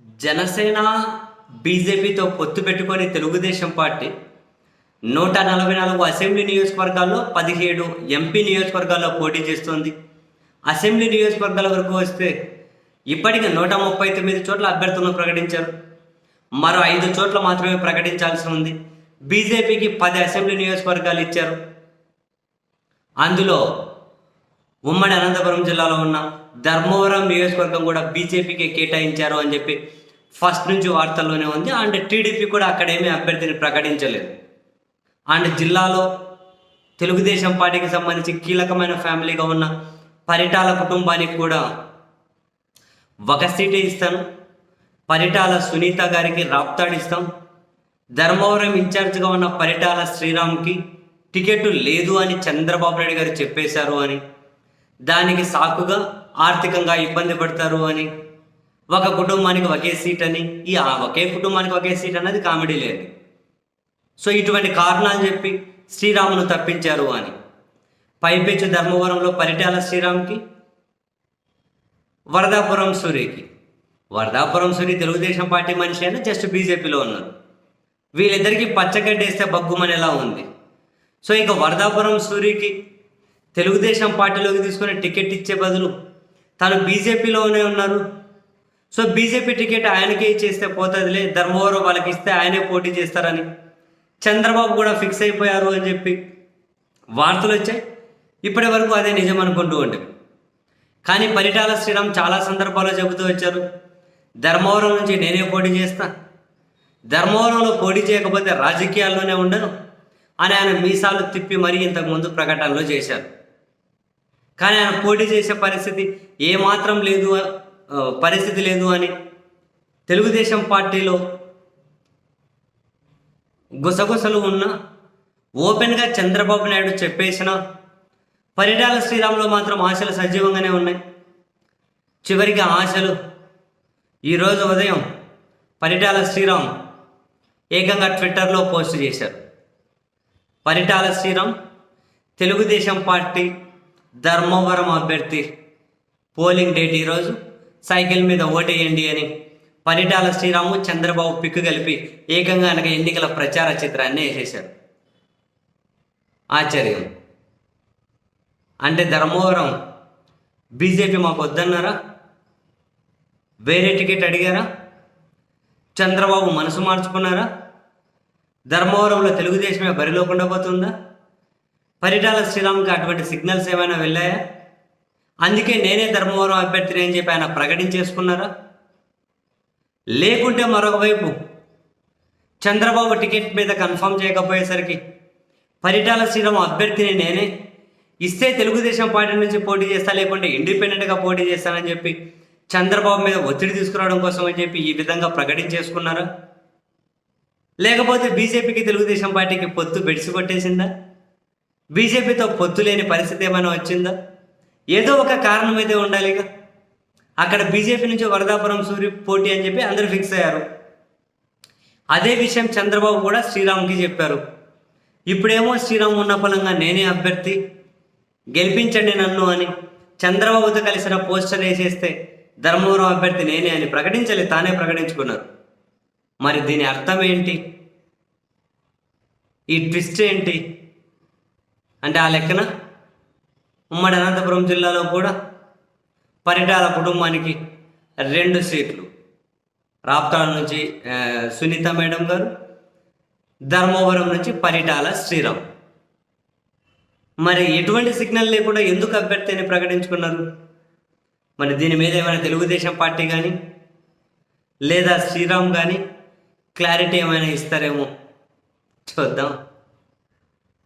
జనసేన బీజేపీతో పొత్తు పెట్టుకొని తెలుగుదేశం పార్టీ నూట నలభై నాలుగు అసెంబ్లీ నియోజకవర్గాల్లో పదిహేడు ఎంపీ నియోజకవర్గాల్లో పోటీ చేస్తుంది. అసెంబ్లీ నియోజకవర్గాల వరకు వస్తే ఇప్పటికి నూట ముప్పై తొమ్మిది చోట్ల అభ్యర్థులను ప్రకటించారు. మరో ఐదు చోట్ల మాత్రమే ప్రకటించాల్సి ఉంది. బీజేపీకి పది అసెంబ్లీ నియోజకవర్గాలు ఇచ్చారు. అందులో ఉమ్మడి అనంతపురం జిల్లాలో ఉన్న ధర్మవరం నియోజకవర్గం కూడా బీజేపీకి కేటాయించారు అని చెప్పి ఫస్ట్ నుంచి వార్తల్లోనే ఉంది. అండ్ టీడీపీ కూడా అక్కడేమీ అభ్యర్థిని ప్రకటించలేదు. అండ్ జిల్లాలో తెలుగుదేశం పార్టీకి సంబంధించి కీలకమైన ఫ్యామిలీగా ఉన్న పరిటాల కుటుంబానికి కూడా ఒక సీటే ఇస్తాను. పరిటాల సునీత గారికి రాప్తాడిస్తాం ధర్మవరం ఇన్ఛార్జ్గా ఉన్న పరిటాల శ్రీరామ్కి టికెట్ లేదు అని చంద్రబాబు నాయుడు గారు చెప్పేశారు అని దానికి సాకుగా ఆర్థికంగా ఇబ్బంది పడతారు అని. ఒక కుటుంబానికి ఒకే సీట్ అని. ఈ ఒకే కుటుంబానికి ఒకే సీట్ అనేది కామెడీ లేదు. సో ఇటువంటి కారణాలు చెప్పి శ్రీరామును తప్పించారు అని. పైపెచ్చు ధర్మవరంలో పరిటాల శ్రీరామ్కి వరదాపురం సూర్యకి వరదాపురం సూర్య తెలుగుదేశం పార్టీ మనిషి అయినా జస్ట్ బీజేపీలో ఉన్నారు. వీళ్ళిద్దరికీ పచ్చగడ్డేస్తే బగ్గుమనేలా ఉంది. సో ఇక వరదాపురం సూర్యకి తెలుగుదేశం పార్టీలోకి తీసుకొని టికెట్ ఇచ్చే బదులు తను బీజేపీలోనే ఉన్నారు. సో బీజేపీ టికెట్ ఆయనకే ఇచ్చేస్తే పోతుందిలే ధర్మవరం వాళ్ళకి ఇస్తే ఆయనే పోటీ చేస్తారని చంద్రబాబు కూడా ఫిక్స్ అయిపోయారు అని చెప్పి వార్తలు వచ్చాయి. ఇప్పటి వరకు అదే నిజం అనుకుంటూ ఉండేవి కానీ పరిటాల శ్రీరామ్ చాలా సందర్భాల్లో చెబుతూ వచ్చారు ధర్మవరం నుంచి నేనే పోటీ చేస్తా ధర్మవరంలో పోటీ చేయకపోతే రాజకీయాల్లోనే ఉండను అని ఆయన మీసాలు తిప్పి మరీ ఇంతకుముందు ప్రకటనలో చేశారు. కానీ ఆయన పోటీ చేసే పరిస్థితి ఏమాత్రం లేదు పరిస్థితి లేదు అని తెలుగుదేశం పార్టీలో గుసగుసలు ఉన్న ఓపెన్గా చంద్రబాబు నాయుడు చెప్పేసిన పరిటాల శ్రీరాములో మాత్రం ఆశలు సజీవంగానే ఉన్నాయి. చివరికి ఆశలు ఈరోజు ఉదయం పరిటాల శ్రీరామ్ ఏకంగా ట్విట్టర్లో పోస్ట్ చేశారు. పరిటాల శ్రీరామ్ తెలుగుదేశం పార్టీ ధర్మవరం అభ్యర్థి పోలింగ్ డేట్ ఈరోజు. సైకిల్ మీద ఓటేయండి అని పరిటాల శ్రీరాము చంద్రబాబు పిక్కు కలిపి ఏకంగా అనక ఎన్నికల ప్రచార చిత్రాన్ని వేసేశారు. ఆశ్చర్యం. అంటే ధర్మవరం బీజేపీ మాకు వద్దన్నారా? వేరే టికెట్ అడిగారా? చంద్రబాబు మనసు మార్చుకున్నారా? ధర్మవరంలో తెలుగుదేశమే బరిలోకుండా పోతుందా పరిటాల శ్రీరామ్కి అటువంటి సిగ్నల్స్ ఏమైనా వెళ్ళాయా? అందుకే నేనే ధర్మవరం అభ్యర్థిని అని చెప్పి ఆయన ప్రకటించేసుకున్నారా? లేకుంటే మరొకవైపు చంద్రబాబు టికెట్ మీద కన్ఫర్మ్ చేయకపోయేసరికి పరిటాల శ్రీరామ్ అభ్యర్థిని నేనే. ఇస్తే తెలుగుదేశం పార్టీ నుంచి పోటీ చేస్తా లేకుంటే ఇండిపెండెంట్గా పోటీ చేస్తానని చెప్పి చంద్రబాబు మీద ఒత్తిడి తీసుకురావడం కోసం అని చెప్పి ఈ విధంగా ప్రకటించేసుకున్నారా? లేకపోతే బీజేపీకి తెలుగుదేశం పార్టీకి పొత్తు బెడిసి కొట్టేసిందా? బీజేపీతో పొత్తు లేని పరిస్థితి ఏమైనా వచ్చిందా? ఏదో ఒక కారణం అయితే ఉండాలిగా. అక్కడ బీజేపీ నుంచి వరదాపురం సూర్య పోటీ అని చెప్పి అందరూ ఫిక్స్ అయ్యారు. అదే విషయం చంద్రబాబు కూడా శ్రీరామ్కి చెప్పారు. ఇప్పుడేమో శ్రీరామ్ ఉన్న ఫలంగా నేనే అభ్యర్థి గెలిపించండి నన్ను అని. చంద్రబాబుతో కలిసిన పోస్టర్ వేసేస్తే ధర్మవరం అభ్యర్థి నేనే అని ప్రకటించలే తానే ప్రకటించుకున్నారు. మరి దీని అర్థం ఏంటి? ఈ ట్విస్ట్ ఏంటి? అంటే ఆ లెక్కన ఉమ్మడి అనంతపురం జిల్లాలో కూడా పరిటాల కుటుంబానికి రెండు సీట్లు. రాప్తాల నుంచి సునీత మేడం గారు ధర్మవరం నుంచి పరిటాల శ్రీరామ్. మరి ఎటువంటి సిగ్నల్ లేకుండా ఎందుకు అభ్యర్థిని ప్రకటించుకున్నారు? మరి దీని మీద ఏమైనా తెలుగుదేశం పార్టీ కానీ లేదా శ్రీరామ్ కానీ క్లారిటీ ఏమైనా ఇస్తారేమో చూద్దాం.